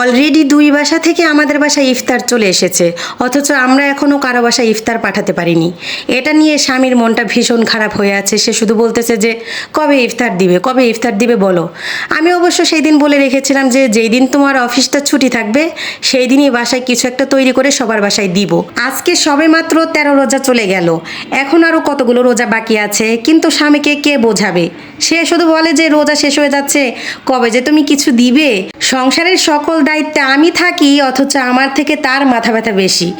Already দুই বাসা থেকে আমাদের বাসায় ইফতার চলে এসেছে। অথচ আমরা এখনও কারও বাসায় ইফতার পাঠাতে পারিনি। এটা নিয়ে স্বামীর মনটা ভীষণ খারাপ হয়ে আছে। সে শুধু বলতেছে যে, কবে ইফতার দিবে? কবে ইফতার দিবে বলো? আমি অবশ্য সেই দিন বলে রেখেছিলাম যে, যেই দিন তোমার অফিসটা ছুটি থাকবে, সেই দিনই বাসায় কিছু একটা তৈরি করে সবার বাসায় দিব। আজকে সবে মাত্র তেরো রোজা চলে গেল। এখন আরও কতগুলো রোজা বাকি আছে? কিন্তু স্বামীকে কে বোঝাবে? সে শুধু বলে যে রোজা শেষ হয়ে যাচ্ছে, কবে যে তুমি কিছু দিবে? সংসারের সকল দায়িত্বে আমি থাকি, অথচ আমার থেকে তার মাথা ব্যথা বেশি।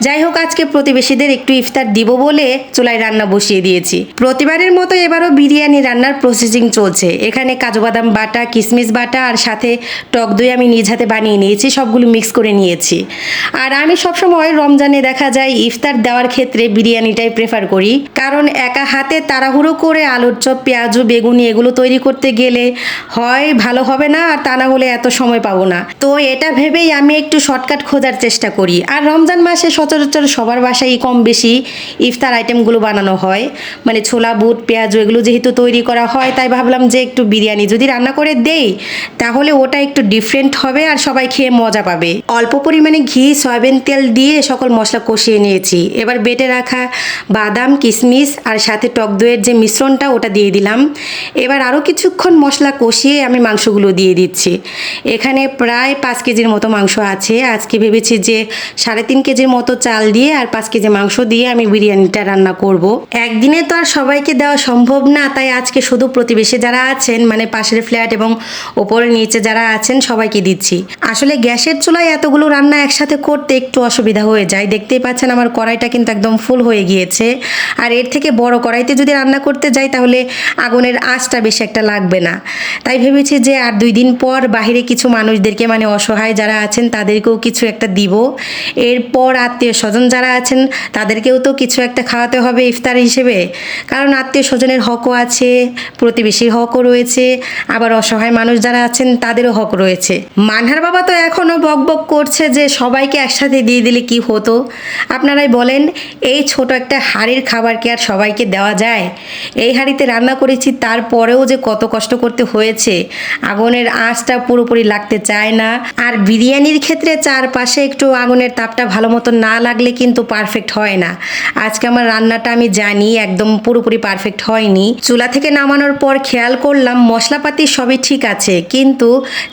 যাই হোক, আজকে প্রতিবেশীদের একটু ইফতার দিব বলে চুলায় রান্না বসিয়ে দিয়েছি। প্রতিবারের মতো এবারও বিরিয়ানি রান্নার প্রসেসিং চলছে। এখানে কাজু বাদাম বাটা কিশমিশ বাটা আর সাথে টক দই আমি নিজ হাতে বানিয়ে নিয়েছি, সবগুলো মিক্স করে নিয়েছি। আর আমি সবসময় রমজানে দেখা যায় ইফতার দেওয়ার ক্ষেত্রে বিরিয়ানিটাই প্রেফার করি। কারণ একা হাতে তাড়াহুড়ো করে আলুর চপ, পেঁয়াজু বেগুনি এগুলো তৈরি করতে গেলে হয় ভালো হবে না, আর তা না হলে এত সময় পাবো না। তো এটা ভেবেই আমি একটু শর্টকাট খোঁজার চেষ্টা করি। আর রমজান মাসে সচরাচর সবার বাসায় কম বেশি ইফতার আইটেমগুলো বানানো হয়। মানে ছোলা, বুট, পেঁয়াজু এগুলো যেহেতু তৈরি করা হয়, তাই ভাবলাম যে একটু বিরিয়ানি যদি রান্না করে দেই, তাহলে ওটা একটু ডিফারেন্ট হবে আর সবাই খেয়ে মজা পাবে। অল্প পরিমাণে ঘি, সয়াবিন তেল দিয়ে সকল মশলা কষিয়ে নিয়েছি। এবার বেটে রাখা বাদাম কিশমিশ আর সাথে টক দইয়ের যে মিশ্রণটা, ওটা দিয়ে দিলাম। এবার আরও কিছুক্ষণ মশলা কষিয়ে আমি মাংসগুলো দিয়ে দিচ্ছি। এখানে প্রায় পাঁচ কেজির মতো মাংস আছে। আজকে ভেবেছি যে সাড়ে তিন কেজির মতো চাল দিয়ে আর পাঁচ কেজি মাংস দিয়ে আমি বিরিয়ানিটা রান্না করব। একদিনে তো আর সবাইকে দেওয়া সম্ভব না, তাই আজকে শুধু প্রতিবেশী যারা আছেন মানে পাশের ফ্ল্যাট এবং ওপরে নিচে যারা আছেন, সবাইকে দিচ্ছি। আসলে গ্যাসের চুলায় এতগুলো রান্না একসাথে করতে একটু অসুবিধা হয়ে যায়। দেখতেই পাচ্ছেন আমার কড়াইটা কিন্তু একদম ফুল হয়ে গিয়েছে। আর এর থেকে বড় কড়াইতে যদি রান্না করতে যাই, তাহলে আগুনের আঁচটা বেশি একটা লাগবে না। তাই ভেবেছি যে আর দুই দিন পর বাইরে কিছু মানুষদেরকে মানে অসহায় যারা আছেন তাদেরকেও কিছু একটা দিব। এরপর আত্মীয় স্বজন যারা আছেন তাদেরকেও তো কিছু একটা খাওয়াতে হবে ইফতার হিসেবে। কারণ আত্মীয় স্বজনের হকও আছে, প্রতিবেশীর হকও রয়েছে, আবার অসহায় মানুষ যারা আছেন তাদেরও হক রয়েছে। মানহার বাবা তো এখনও বক বক করছে যে সবাইকে একসাথে দিয়ে দিলে কি হতো? আপনারাই বলেন, এই ছোট একটা হাড়ির খাবার কি আর সবাইকে দেওয়া যায়? এই হাঁড়িতে রান্না করেছি তারপরেও যে কত কষ্ট করতে হয়েছে, আগুনের আঁচটা পুরোপুরি লাগতে চায় না। আর বিরিয়ানির ক্ষেত্রে চারপাশে একটু আগুনের তাপটা ভালো মতো না লাগলে কিন্তু পারফেক্ট হয় না। আজকে আমার রান্নাটা আমি জানি, একদম পুরোপুরি পারফেক্ট হয়নি। চুলা থেকে নামানোর পর খেয়াল করলাম মশলাপাতি সবই ঠিক আছে, কিন্তু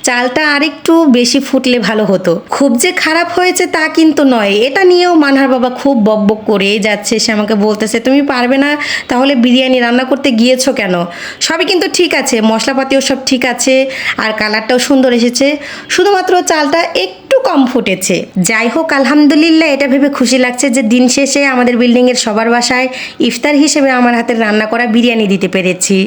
চালটা আরেকটু বেশি ফুটলে ভালো হতো। খুব যে খারাপ হয়েছে তা কিন্তু নয়, এটা নিয়েও মানহার বাবা খুব বকবক করেই যাচ্ছে। সে আমাকে বলতেছে, তুমি পারবে না, তাহলে বিরিয়ানি রান্না করতে গিয়েছো কেন? সবই কিন্তু ঠিক আছে, মশলাপাতিও সব ঠিক আছে, আর কালারটাও সুন্দর এসেছে। শুধুমাত্র চালটা একটু কম ফুটেছে। যাই হোক, আলহামদুলিল্লাহ, এটা ভেবে খুশি লাগছে যে দিন শেষে আমাদের বিল্ডিংয়ের সবার বাসায় ইফতার হিসেবে আমার হাতের রান্না করা বিরিয়ানি দিতে পেরেছি।